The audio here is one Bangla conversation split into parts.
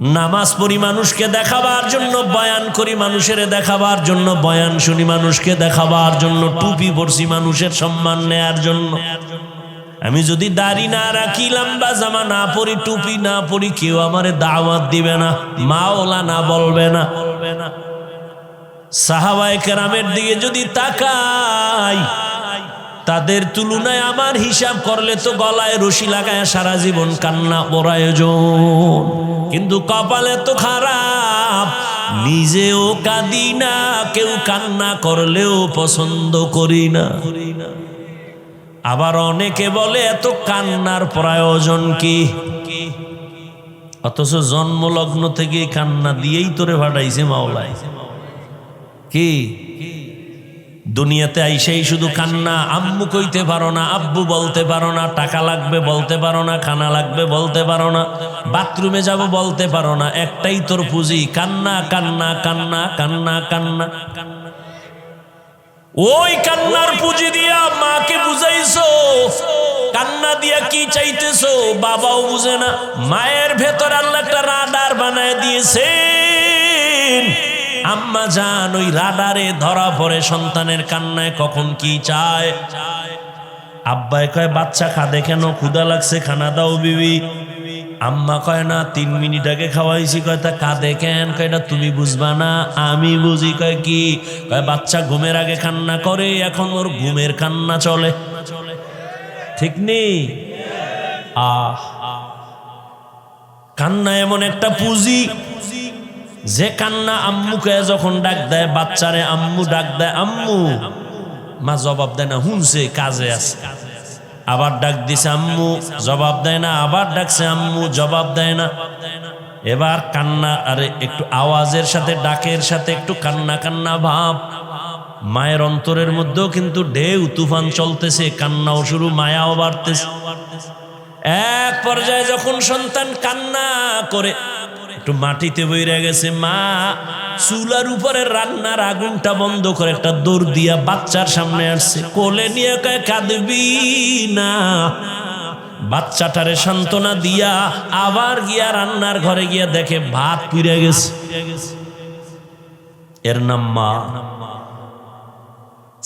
নামাজ পড়ি মানুষকে দেখাবার জন্য, বয়ান করি মানুষের দেখাবার জন্য, বয়ান শুনি মানুষকে দেখাবার জন্য, টুপি পরছি মানুষের সম্মান নেয়ার জন্য। আমি যদি দাড়ি না রাখি, লম্বা জামা না পরি, টুপি না পরি, কেউ আমারে দাওয়াত দিবে না, মাওলা না বলবে না। সাহাবায়ে কেরামের দিকে যদি তাকাই তাদের তুলনায় আমার হিসাব করলে তো গলায় রশি লাগায় সারা জীবন কান্না প্রয়োজন। কিন্তু কপালে তো খারাপ, নিজেও কাঁদি না, কেউ কান্না করলেও পছন্দ করি না। আবার অনেকে বলে, এত কান্নার প্রয়োজন কি? অথচ জন্মলগ্ন থেকে কান্না দিয়েই তোরে ভাটাইছে মাওলায়। কি? দুনিয়াতে আইসেই শুধু কান্না, আম্মু কইতে পারো না, আব্বু বলতে পারো না, টাকা লাগবে বলতে পারো না, খানা লাগবে বলতে পারো না, বাথরুমে যাব বলতে পারো না, একটাই তোর পুঁজি, কান্না কান্না কান্না কান্না কান্না। ওই কান্নার পুঁজি দিয়া মাকে বুঝাইছো, কান্না দিয়া কি চাইতেছো, বাবাও বুঝে না, মায়ের ভেতর আল্লাহ একটা রাডার বানায় দিয়েছেন। আম্মা জান ওই রাডারে ধরা পড়ে সন্তানের কান্নায় কখন কি চায়? আব্বাই কয়, বাচ্চা খাদে কেন? ক্ষুদা লাগছে, খানা দাও বিবি। আম্মা কয়, না, তিন মিনিট আগে খাওয়াইছি। কয়, তা কাঁদে কেন? কয়, এটা তুমি বুঝবা না, আমি বুঝি। কয়, কি? কয়, বাচ্চা ঘুমের আগে কান্না করে, এখন ওর ঘুমের কান্না চলে। ঠিক নেই আহ। কান্না এমন একটা পুঁজি যে কান্না আম্মুকে যখন ডাক দেয়, বাচ্চারে আম্মু ডাক দেয়, আম্মু, মা জবাব দেয় না, হুনছে, কাজে আছে। আবার ডাক দিছে, আম্মু, জবাব দেয় না। আবার ডাকছে, আম্মু, জবাব দেয় না। এবার কান্না, আরে, একটু আওয়াজের সাথে, ডাকের সাথে, একটু কান্না কান্না ভাব। মায়ের অন্তরের মধ্যেও কিন্তু ঢেউ, তুফান চলতেছে, কান্নাও শুরু, মায়াও বাড়তেছে। এক পর্যায়ে যখন সন্তান কান্না করে একটু মাটিতে বইরে গেছে, মা, চুলার উপরে রান্নার আগুনটা বন্ধ করে একটা দৌড় দিয়া বাচ্চার সামনে আসছে। কোলে নিয়ে কয়, কাঁদবি না। বাচ্চাটারে সান্ত্বনা দিয়া আবার গিয়া রান্নার ঘরে গিয়া দেখে ভাত পুড়ে গেছে। এর নাম মা।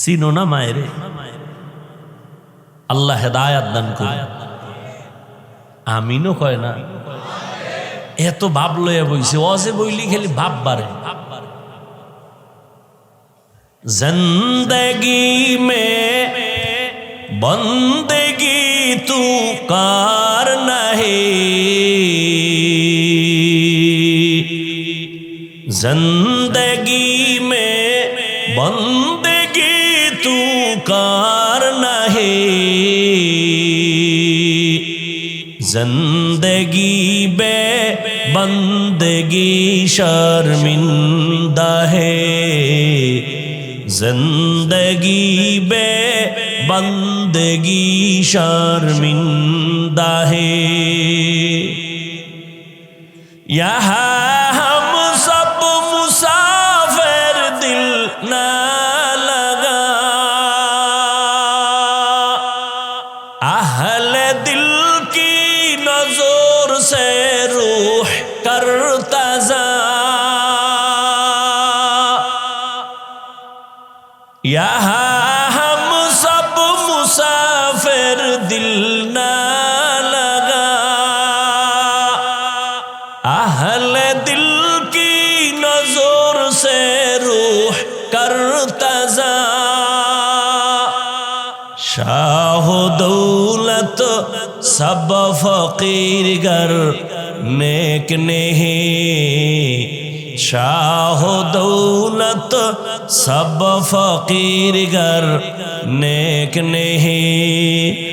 চিনো না মায়ের? আল্লাহ হেদায়াত দান করে আমিনও কয় না। এত ভাব লইয়া বইছে অজে বইলি খেলি ভাব বাড়ে জিন্দগি মে বন্দগি তু কার নাহি জিন্দগি মে বন্দগি তু কার নাহি জিন্দগি বে زندگی شرمندہ ہے زندگی بے بندگی شرمندہ ہے یہاں दिल न लगा अहल दिल की नजर से रूह करता जा शाह दौलत सब फकीर गर नेक नहीं शाह दौलत सब फकीर गर नेक नहीं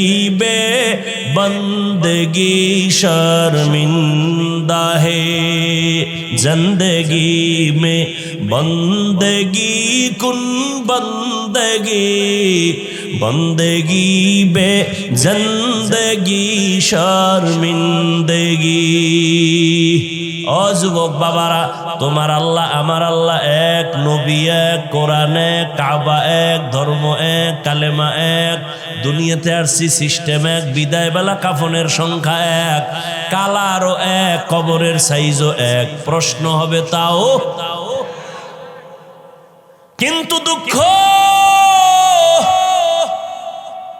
زندگی شرمندہ ہے زندگی میں بندگی کن بندگی بندگی بے زندگی شرمندگی ও যুবক বাবারা তোমার আল্লাহ, আমার আল্লাহ এক, নবী এক, কোরআন এক, কাবা এক, ধর্ম এক, কালেমা এক, দুনিয়াতে আসছি সিস্টেম এক বিদায় বেলা কাফনের সংখ্যা এক, কালারও এক, কবরের সাইজও এক, প্রশ্ন হবে তাও। কিন্তু দুঃখ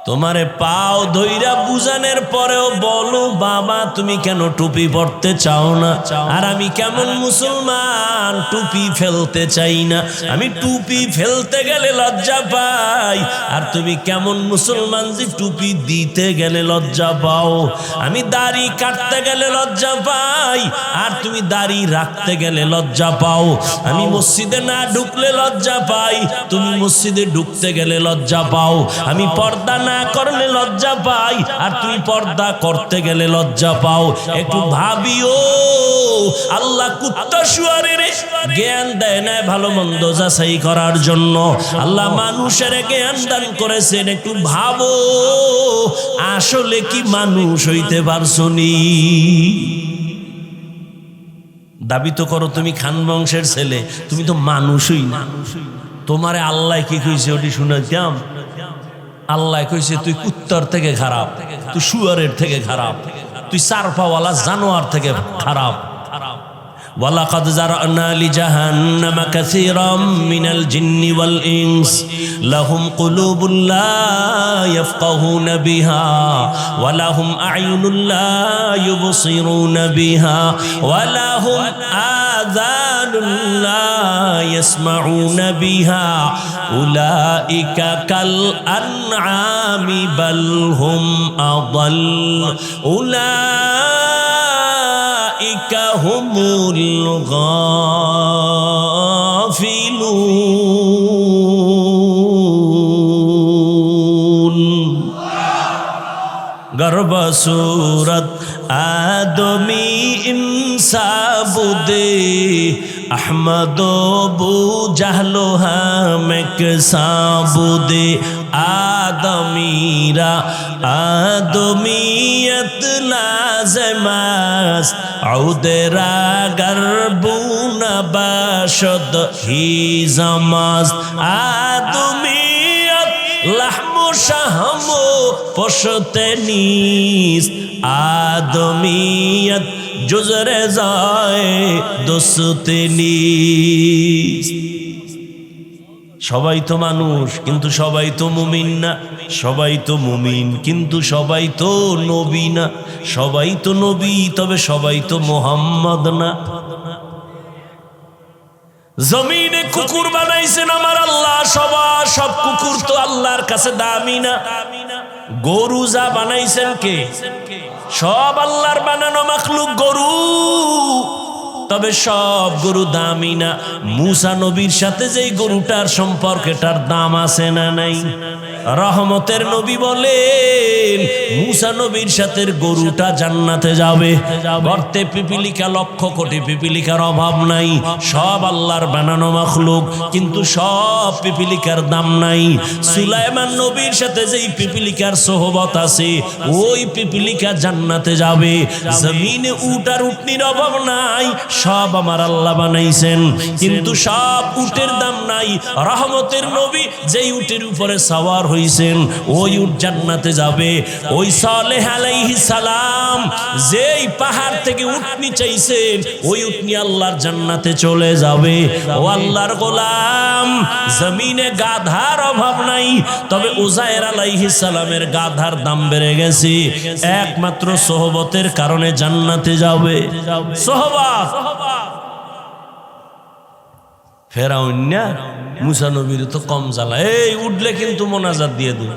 তোমারে পাও ধৈরা বুঝানোর পরেও বলো, বাবা, তুমি কেন টুপি পড়তে চাও না? আর আমি কেমন মুসলমান? টুপি ফেলতে চাই না। আমি টুপি ফেলতে গেলে লজ্জা পাই। আর তুমি কেমন মুসলমান যে টুপি দিতে গেলে লজ্জা পাও? আমি দাড়ি কাটতে গেলে লজ্জা পাই। আর তুমি দাড়ি রাখতে গেলে লজ্জা পাও। আমি মসজিদে না ঢুকলে লজ্জা পাই। তুমি মসজিদে ঢুকতে গেলে লজ্জা পাও। আমি পর্দা না করলে লজ্জা পাই। আর তুমি পর্দা করতে গেলে লজ্জা পাও। একটু ভাবিও, আল্লাহ কুত্তা শুয়ারের জ্ঞান দেয় না ভালো মন্দ যাচাই করার জন্য। আল্লাহ মানুষের জ্ঞান দান করেছেন, একটু ভাবো, আসলে কি মানুষ হইতে পারছ নি? দাবি তো করো, তুমি খান বংশের ছেলে, তুমি তো মানুষই না। তোমারে আল্লাহ কি কইছে, ওটি শুনেছিলাম আল্লাহ কইছে তুই কুত্তার থেকে খারাপ তুই শুয়ারের থেকে খারাপ তুই সারফাওয়ালা জানোয়ার থেকে খারাপ ولقد زرعنا لجهنم كثيرا من الجن والإنس لهم قلوب لا يفقهون بها ولهم أعين لا يبصرون بها ولهم آذان لا يسمعون بها أولئك كالأنعام بل هم أضل أولئك هم الغافلون غرب سورة آدمي إنسابدي আহমদ বু জাহলো হামেক সাবুদে আদমিরা আদমিয়ত নাজমাস আউদেরা গর্বুন বাসদ হি জমাস আদমি লাহমু শাহমু পশতে নিস আদমিয়ত জুজরে যায় দোসতে নিস। সবাই তো মানুষ, কিন্তু সবাই তো মুমিন না। সবাই তো মুমিন, কিন্তু সবাই তো নবী না। সবাই তো নবী, তবে সবাই তো মোহাম্মদ না। জমিনে কুকুর বানাইছেন আমার আল্লাহ, সবার সব কুকুর তো আল্লাহর কাছে দামি না। গরু যা বানাইছেন কে? সব আল্লাহর বানানো মাখলুক গরু। তবে সব গরু দামি না। মুসা নবীর সাথে যেই গরুটার সম্পর্কে তার দাম আছে না নাই? রহমতের নবী বলেন, মুসা নবীর সাথে গরুটা জান্নাতে যাবে। গর্তে পিপিলিকা লক্ষ কোটি পিপিলিকার অভাব নাই, সব আল্লাহর বানানো মাখলুক, কিন্তু সব পিপিলিকার দাম নাই। সুলাইমান নবীর সাথে যেই পিপিলিকার সোহবত আছে, ওই পিপিলিকা জান্নাতে যাবে। জমিনে উটার উটনির অভাব নাই, সব আমার আল্লাহ বানাইছেন, কিন্তু সব উটের দাম নাই। রহমতের নবী যেই উটের উপরে সাওয়ার হইছেন, ওই জান্নাতে যাবে। ওই সালেহ আলাইহিস সালাম যেই পাহাড় থেকে উটনি চাইছেন ওই উটনি আল্লাহর জান্নাতে চলে যাবে। ও আল্লাহর গোলাম, জমিনে গাধার অভাব নাই, তবে উজায়ের আলাইহিস সালামের গাধার দাম বেড়ে গেছে। একমাত্র সোহবতের কারণে জান্নাতে যাবে। সোহবত! ফেরাউন্যা, মুসা নবীর তো কম জ্বালা। এই, উঠলে কিন্তু মোনাজাত দিয়ে দিল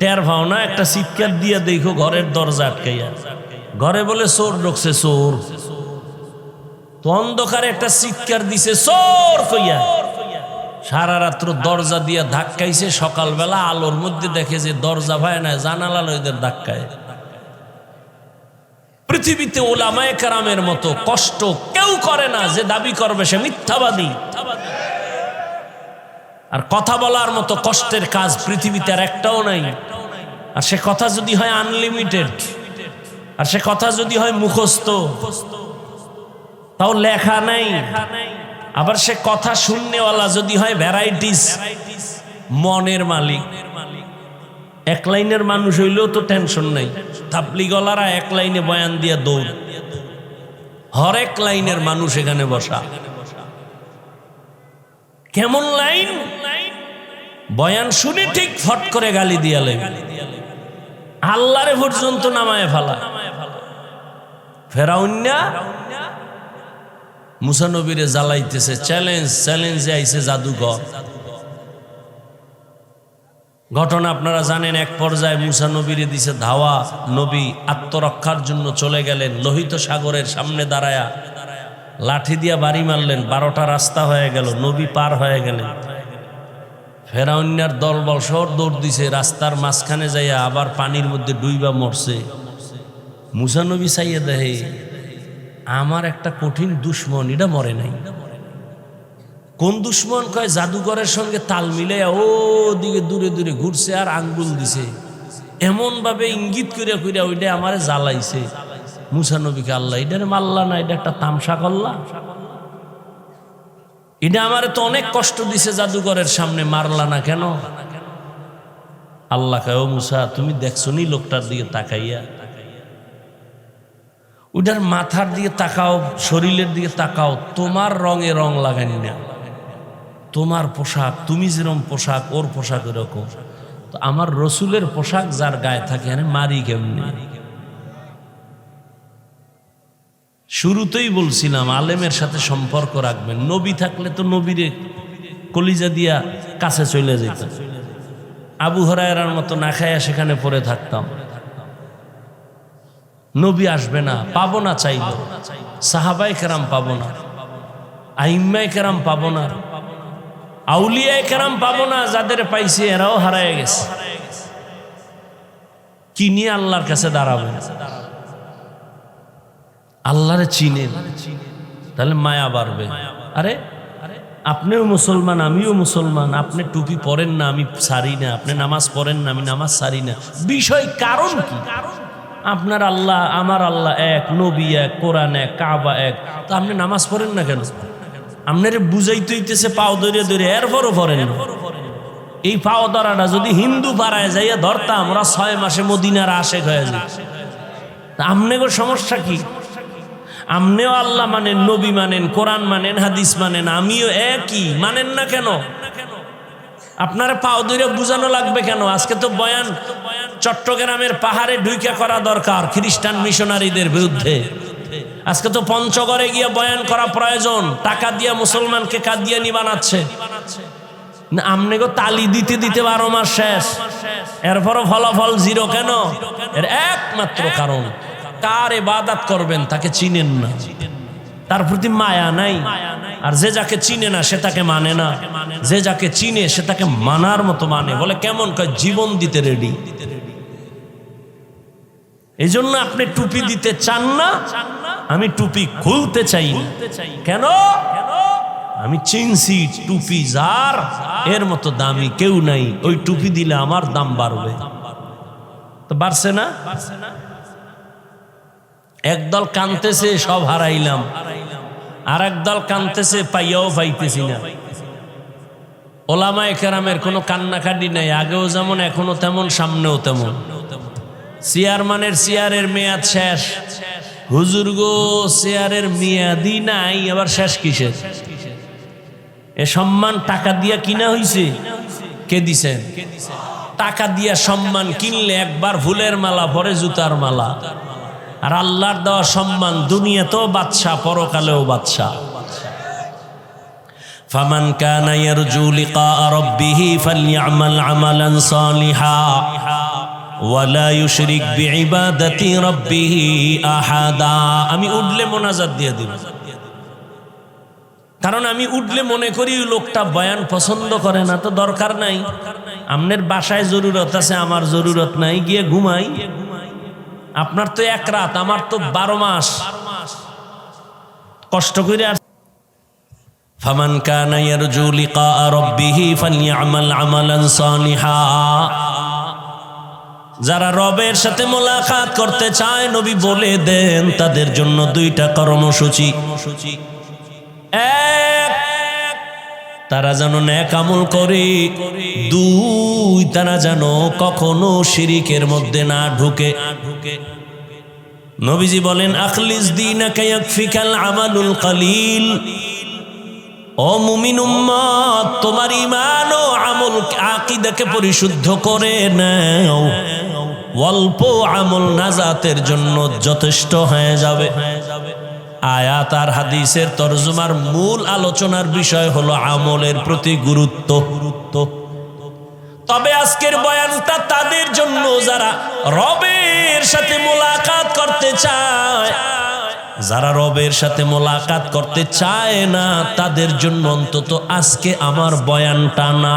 টের ভাও না, একটা চিৎকার দিয়ে দেখো ঘরের দরজা আটকাইয়া। ঘরে বলে, চোর ঢুকছে, চোর। তো অন্ধকারে একটা চিৎকার দিছে, চোর কইয়া। সারা রাত্র দরজা দিয়া ধাক্কাইছে, সকালবেলা আলোর মধ্যে দেখে যে দরজা ভাই না, জানালা লইদের ধাক্কায়। পৃথিবীতে ওলামায় কারামের মতো কষ্ট কেউ করে না, যে দাবি করবে সে মিথ্যাবাদী। আর কথা বলার মতো কষ্টের কাজ পৃথিবীতে আর একটাও নাই। আর সে কথা যদি হয় আনলিমিটেড আর সে কথা যদি হয় মুখস্থ, তাও লেখা নাই। আবার সে কথা শূন্যওয়ালা যদি হয় ভ্যারাইটিস মনের মালিক। এক লাইনের মানুষ হইলেও তো টেনশন নাই। থাপলিগলারা এক লাইনে বয়ান দিয়ে দৌড়। হরেক লাইনের মানুষ এখানে বসা। কেমন লাইন? বয়ান শুনে ঠিক ফট করে গালি দিয়ালে আল্লাহরে পর্যন্ত নামায় ফেলা। ফেরাউন্যা মুসানবীরে জ্বালাইতেছে, চ্যালেঞ্জ, চ্যালেঞ্জে আইছে জাদুঘর। ঘটনা আপনারা জানেন, এক পর্যায়ে মুসা নবীরে দিছে ধাওয়া, নবী আত্মরক্ষার জন্য চলে গেলেন, লোহিত সাগরের সামনে দাঁড়ায়া, লাঠি দিয়া বাড়ি মারলেন, বারোটা রাস্তা হয়ে গেল, নবী পার হয়ে গেলেন। ফেরাউন্যার দলবল সর দৌড় দিছে, রাস্তার মাঝখানে যাইয়া আবার পানির মধ্যে ডুইবা মরছে। মুসা নবী চাইয়া দেহে আমার একটা কঠিন দুশ্মন, এটা মরে নাই। কোন দুশ্মন কয়, জাদুঘরের সঙ্গে তাল মিলে ও দিকে দূরে দূরে ঘুরছে আর আঙ্গুল দিছে। এমন ভাবে ইঙ্গিত করিয়া করিয়া ওইটা আমারে জ্বালাইছে। মুসা নবীকে, আল্লাহ, এটারে মারলা না, এটা একটা তামসা করলা এটা আমারে তো অনেক কষ্ট দিছে জাদুঘরের সামনে, মারলা না কেন? আল্লাহ কয় মুসা, তুমি দেখছ নি লোকটার দিকে তাকাইয়া? ওটার মাথার দিকে তাকাও, শরীরের দিকে তাকাও, তোমার রঙে রং লাগানি না। তোমার পোশাক, তুমি যেরকম পোশাক, ওর পোশাক এরকম। তো আমার রসুলের পোশাক যার গায়ে থাকে মারি কেমনি? শুরুতেই বলছিলাম, আলেমের সাথে সম্পর্ক রাখবেন। নবী থাকলে তো নবীরে কলিজা দিয়া কাছে চলে যেত। আবু হরায়রার মতো না খাইয়া সেখানে পড়ে থাকতাম। নবী আসবে না, পাবো না চাইল। সাহাবাই কেরাম পাবো না। আইম্মাই কেরাম পাবো না। আউলিয়ায় কেরাম পাবো না, যাদের পাইছি এরাও হারায় গেছে। কি নিয়ে আল্লাহর কাছে দাঁড়াবেন? আল্লাহরে চিনেন। তাহলে মায়া বাড়বে। আরে, আপনিও মুসলমান, আমিও মুসলমান। আপনি টুপি পরেন না, আমি সারি না। আপনি নামাজ পড়েন না, আমি নামাজ সারি না। বিষয় কারণ কি? আপনার আল্লাহ, আমার আল্লাহ এক, নবী এক, কোরআন এক, কাবা এক। তো আপনি নামাজ পড়েন না কেন? আপনার বুঝাইতে হইতেছে পাও ধরে ধরে, এরপরও পড়েন এই পাও ধরাটা যদি হিন্দু পাড়ায় যাইয়া ধরতাম, ওরা ছয় মাসে মদিনার আশেক হয়ে যায় তা আপনাকে সমস্যা কি? আপনিও আল্লাহ মানেন, নবী মানেন, কোরআন মানেন, হাদিস মানেন, আমিও একই, মানেন না কেন? আপনার পাও ধরে বুঝানো লাগবে কেন? আজকে তো বয়ান, চট্টগ্রামের পাহাড়ে ঢুইকা করা দরকার খ্রিস্টান মিশনারিদের বিরুদ্ধে। আজকে তো পঞ্চগড়ে গিয়ে বয়ান করা প্রয়োজন, টাকা দিয়ে মুসলমানকে কাদিয়ানি বানাচ্ছে। না, আমনে গো তালি দিতে দিতে বারো মাস শেষ। এরপরও ফলাফল জিরো কেন? এর একমাত্র কারণ। কার এবাদাত করবেন, তাকে চিনেন না। তার প্রতি মায়া নাই। আর যে যাকে চিনে না, সে তাকে মানে না। যে যাকে চিনে, সে তাকে মানার মতো মানে। বলে কেমন? কয়, জীবন দিতে রেডি এই জন্য আপনি টুপি দিতে চান না। আমি টুপি খুলতে চাই না। কেন? আমি চিনছি টুপি যার, এর মতো দামি কেউ নাই। ওই টুপি দিলে আমার দাম বাড়বে। তো বাড়ছে না? একদল কানতেছে, সব হারাইলাম। আর একদল কানতেছে, পাইয়াও পাইতেছি না। ওলামায় কেরামের কোনো কান্নাকাটি নাই, আগেও যেমন, এখনও তেমন, সামনেও তেমন। চেয়ারম্যানের চেয়ারের মেয়াদ শেষ। হুজুর গো, চেয়ারের মেয়াদি নাই, আবার শেষ কিসের? এ সম্মান টাকা দিয়া কিনা হইছে? কে দিছেন টাকা দিয়া সম্মান কিনলে একবার ফুলের মালা পরে জুতার মালা। আর আল্লাহর দেওয়া সম্মান দুনিয়াতেও বাদশা পরকালেও বাদশা فمن كان يرجو لقاء ربه فليعمل عملا صالحا ولا يشرك بعبادة ربه أحدا আমি উঠলে মোনাজাত দিয়ে দিব কারণ আমি উঠলে মনে করি ওই লোকটা বয়ান পছন্দ করে না তো দরকার নাই আমনের বাসায় জরুরত আছে আমার জরুরত নাই গিয়ে ঘুমাই আপনার তো এক রাত আমার তো বারো মাস কষ্ট করে আর فمن كان يرجو لقاء ربه فليعمل عملا صالحا যারা রবের সাথে মোলাকাত করতে চায় নবী বলে দেন তাদের জন্য দুইটা কর্মসূচি এক তারা যেন ন্যাক আমল করে, দুই তারা যেন কখনো শিরিকের মধ্যে না ঢুকে। নবীজি বলেন, আখলিস দিন আমালুল কালিল। ও মুমিন উম্মত, তোমার ইমান ও আমল আকীদাকে পরিশুদ্ধ করে নাও। অল্প আমল নাজাতের জন্য যথেষ্ট হয়ে যাবে। আয়াত আর হাদিসের তরজমার মূল আলোচনার বিষয় হলো আমলের প্রতি গুরুত্ব। গুরুত্ব তবে আজকের বয়ানটা তাদের জন্য যারা রবের সাথে মোলাকাত করতে চায়, যারা রবের সাথে মোলাকাত করতে চায় না, তাদের জন্য অন্তত আজকে আমার বয়ানটা না।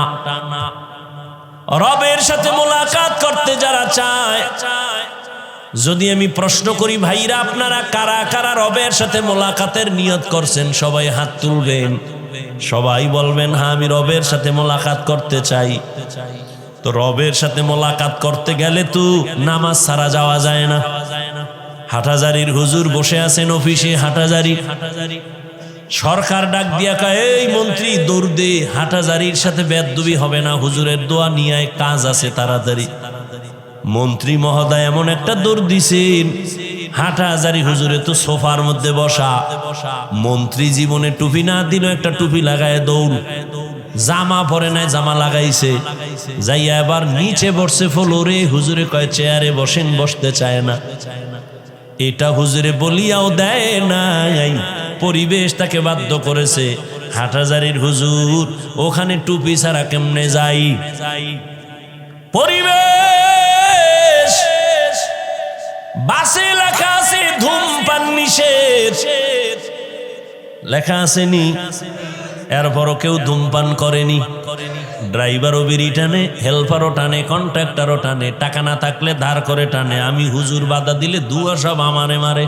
রবের সাথে মোলাকাত করতে যারা চায় যদি আমি প্রশ্ন করি, ভাইরা, আপনারা কারা কারা রবের সাথে মোলাকাতের নিয়ত করছেন? সবাই হাত তুলবেন। সবাই বলবেন হ্যাঁ আমি রবের সাথে মোলাকাত করতে চাই। তো রবের সাথে মোলাকাত করতে গেলে তো নামাজ ছাড়া যাওয়া যায় না। হাটাজারির হুজুর বসে আছেন অফিসে, হাটাজারি। হাটাজারি সরকার ডাক দিয়া কয়, এই মন্ত্রী, দৌড় দে, হাটাজারির সাথে বেদবি হবে না। হুজুরের দোয়া নিয়ে কাজ আছে, তাড়াতাড়ি। মন্ত্রী মহোদয় এমন একটা দৌড় দিছেন। হাটাজারি হুজুরে তো সোফার মধ্যে বসা। মন্ত্রী জীবনে টুপি না দিল একটা টুপি লাগায় দৌড়। জামা পরে নাই, জামা লাগাইছে। যাইয়া এবার নিচে বসছে ফলোরে। হুজুরে কয়, চেয়ারে বসেন, বসতে চায় না। এটা হুজুরে বলিয়াও দেয় নাই। পরিবেশ তাকে বাধ্য করেছে। হাটাজারির হুজুর, ওখানে টুপি ছাড়া কেমনে যাই? পরিবেশ! বাসে লেখা আছে ধূমপান নিষেধ। লেখা আছে আসেনি। এরপরও কেউ ধূমপান করেনি। ড্রাইভারও বেরি টানে, হেল্পারও টানে, কন্ট্রাক্টারও টানে, টাকা না থাকলে ধার করে টানে। আমি হুজুর বাধা দিলে দুয়া সব আমারে মারে।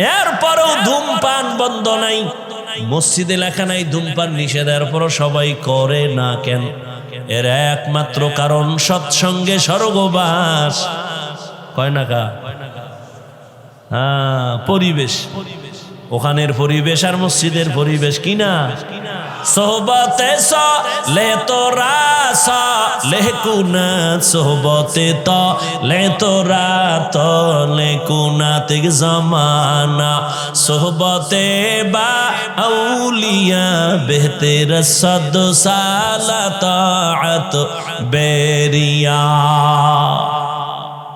এরপরও ধূমপান বন্ধ নাই। মসজিদে লেখা নাই, ধূমপান নিষেধ। এরপরও সবাই করে না কেন? এর একমাত্র কারণ সৎসঙ্গে স্বর্গবাস। কয় না কা? হ্যাঁ পরিবেশ। ওখানের পরিবেশ আর মসজিদের পরিবেশ কিনা সোহবতে স, লে তোরা স লে কুনাত সোহবতে ত, লে তোরা ত, লে কুনাত জমানা। সোহবতে বা আউলিয়া বেহতের সদ সালাত বেরিয়া।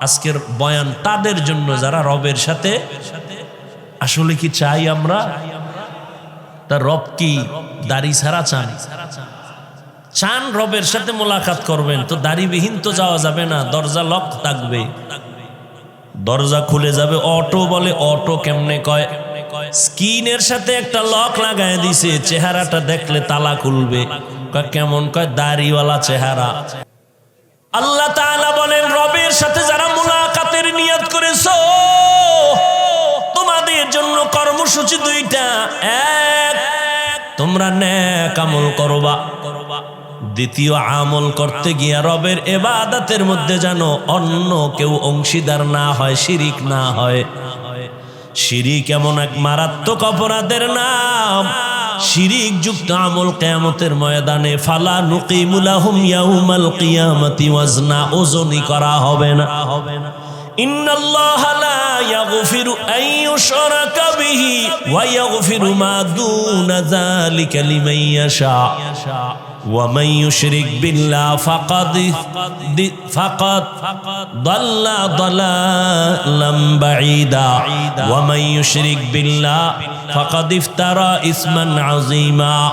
আজকের বয়ান তাদের জন্য যারা রবের সাথে। আসলে কি চাই আমরা? তার রব কি দাড়ি ছাড়া চান? চান রবের সাথে মোলাকাত করবেন, তো দাড়িবিহীন তো যাওয়া যাবে না, দরজা লক থাকবে। দরজা খুলে যাবে, অটো বলে, অটো কেমনে কয়? স্কিনের সাথে একটা লক লাগায় দিছে, চেহারাটা দেখলে তালা খুলবে। কেমন? কয়, দাড়িওয়ালা চেহারা। আল্লাহ বলেন, রবের সাথে যারা মুলাকাতের নিয়ত করেছ জন্য কর্মসূচি দুইটা। এক, তোমরা ন্যাক আমল করবা। দ্বিতীয় আমল করতে গিয়া রবের এবাদাতের মধ্যে যেন অন্য কেউ অংশীদার না হয়, শিরিক না হয়। শিরিক এমন এক মারাত্মক অপরাধের নাম। শিরিক যুক্ত আমল কেয়ামতের ময়দানে, ফালা নুকিমুলাহুম ইয়াউমাল কিয়ামতি, ওয়াজনা ওজনই করা হবে না হবে না। إن الله لا يغفر أن يشرك به ويغفر ما دون ذلك لمن يشاء. ومن يشرك بالله فقد فقد ضل ضلالا بعيدا. ومن يشرك بالله فقد افترى إثما عظيما.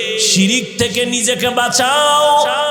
শিরিক থেকে নিজেকে বাঁচাও।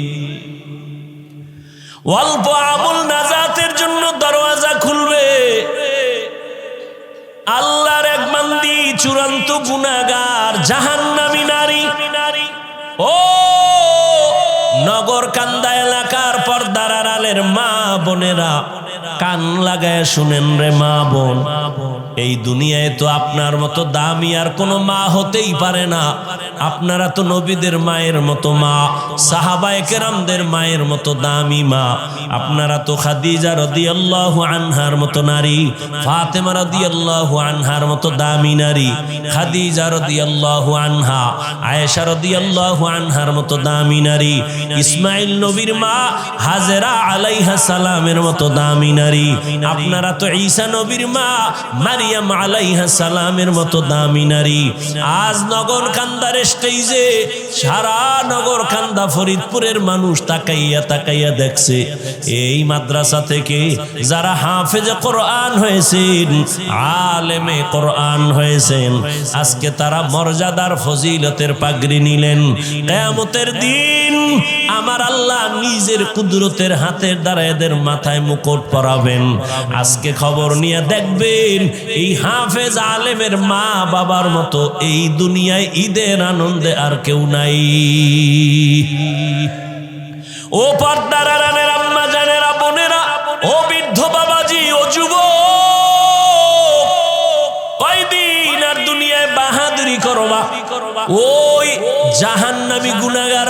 অল্প আমল নাজাতের জন্য দরওয়াজা খুলবে। আল্লাহর এক বান্দি চূড়ান্ত গুনাগার জাহান্নামী নারী। ও নগর কান্দা এলাকার পর্দার আড়ালের মা বোনেরা, কান লাগায় শুনেন রে মা বোন। এই দুনিয়ায় তো আপনার মতো দামি আর কোনো মা হতেই পারে না। আপনারা তো নবীদের মায়ের মতো মা, সাহাবায়ে কেরামদের মায়ের মতো দামি মা। আপনারা তো খাদিজা রাদিয়াল্লাহু আনহার মতো নারী, ফাতেমা রাদিয়াল্লাহু আনহার মতো দামি নারী, খাদিজা রাদিয়াল্লাহু আনহা, আয়েশা রাদিয়াল্লাহু আনহার মতো দামি নারী, ইসমাইল নবীর মা হাজেরা আলাইহা সালামের মতো দামি নারী। আপনারা তো ঈসা নবীর মা মারিয়াম আলাইহা সালামের মতো দামি নারী। আজ নগর কান্দার স্টেজে সারা নগর ফরিদপুরের মানুষ তাকাইয়া তাকাইয়া দেখছে। এই মাদ্রাসা থেকে যারা হাফেজে কোরআন হয়েছেন, আলেমে কোরআন হয়েছেন, আজকে তারা মর্যাদার ফজিলতের পাগড়ি নিলেন। কেয়ামতের দিন আমার আল্লাহ নিজের কুদরতের হাতের দ্বারা এদের মাথায় মুকুট পরাবেন। আজকে খবর নিয়ে দেখবেন, এই হাফেজ আলেমের মা বাবার মতো এই দুনিয়ায় ঈদের আনন্দে আর কেউ নাই। ও পর্দার রানের, আম্মা জানেরা, বোনেরা, ও বৃদ্ধ বাবাজি, ও যুব কয়দিন আর দুনিয়ায় বাহাদুরি করবা? ওই জাহান্নামী গুনাগার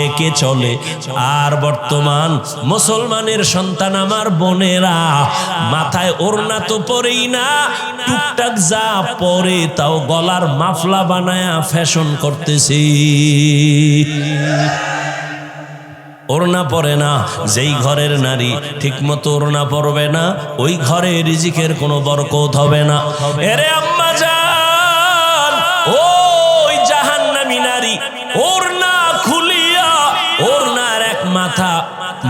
ঢেকে চলে। আর বর্তমান মুসলমানের সন্তান আমার বোনেরা, মাথায় ওড়না তো পরেই না, টুকটাক যা পরে তাও গলার মাফলা বানায়া ফ্যাশন করতেছি। ওড়না পরে না, যেই ঘরের নারী ঠিকমতো ওড়না পরবে না, ওই ঘরে রিজিকের কোনো বরকত হবে না। এরে আম্মা!